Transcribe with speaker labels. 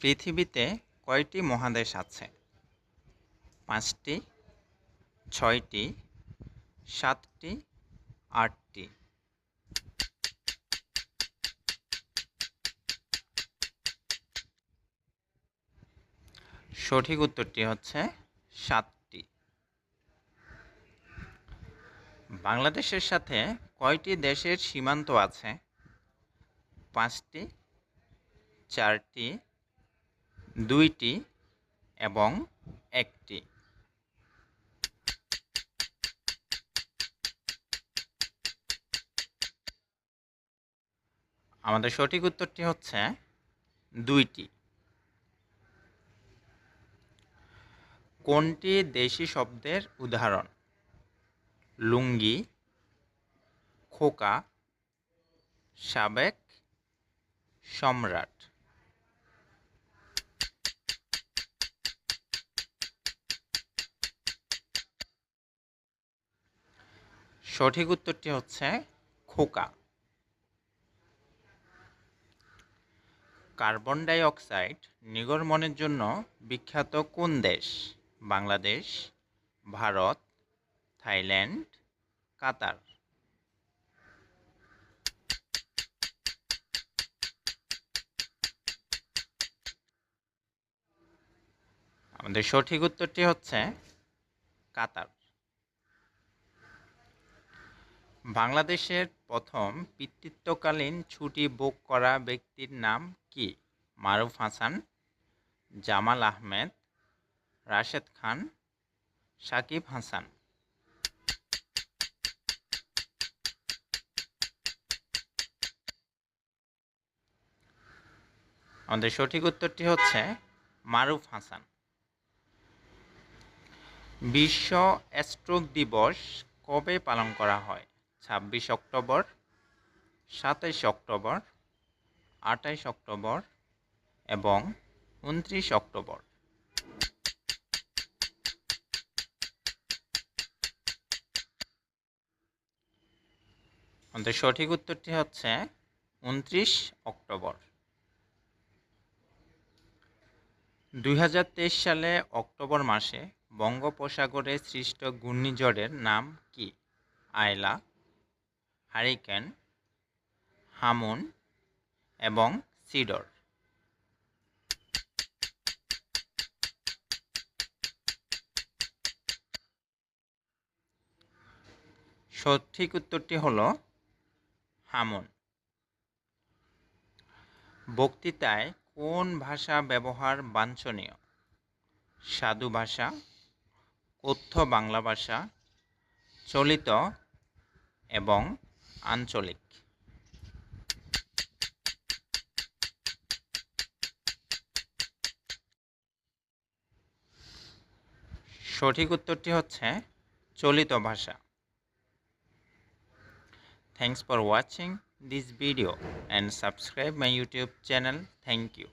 Speaker 1: পৃথিবীতে কয়টি মহাদেশ আছে? পাঁচটি, ছয়টি, সাতটি, আটটি। সঠিক উত্তরটি হচ্ছে সাতটি। বাংলাদেশের সাথে কয়টি দেশের সীমান্ত আছে? পাঁচটি, চারটি দুইটি এবং একটি। আমাদের সঠিক উত্তরটি হচ্ছে দুইটি। কোনটি দেশি শব্দের উদাহরণ? লুঙ্গি, খোকা, সাবেক সম্রাট। সঠিক উত্তরটি হচ্ছে খোকা। কার্বন ডাই অক্সাইড নিগরমনের জন্য বিখ্যাত কোন দেশ? Bangladesh, Bharat, Thailand, Qatar. আমাদের সঠিক উত্তরটি হচ্ছে কাতার। বাংলাদেশের প্রথম পিতৃত্বকালীন ছুটি বুক করা ব্যক্তির নাম কি? মারুফ হাসান, জামাল আহমেদ, রাশেদ খান, সাকিব হাসান। আমাদের সঠিক উত্তরটি হচ্ছে মারুফ হাসান। বিশ্ব স্ট্রোক দিবস কবে পালন করা হয়? ছাব্বিশ অক্টোবর, সাতাইশ অক্টোবর, আঠাইশ অক্টোবর এবং উনত্রিশ অক্টোবর। আমাদের সঠিক উত্তরটি হচ্ছে উনত্রিশ অক্টোবর। দু হাজার তেইশ সালে অক্টোবর মাসে বঙ্গোপসাগরে সৃষ্ট ঘূর্ণিঝড়ের নাম কি? আয়লা হারিকেন, হামুন এবং সিডর। সঠিক উত্তরটি হল হামুন। বক্তৃতায় কোন ভাষা ব্যবহার বাঞ্ছনীয়? সাধু ভাষা, কথ্য বাংলা ভাষা, চলিত এবং আঞ্চলিক। সঠিক উত্তরটি হচ্ছে চলিত ভাষা। Thanks for watching this video and subscribe my YouTube channel thank you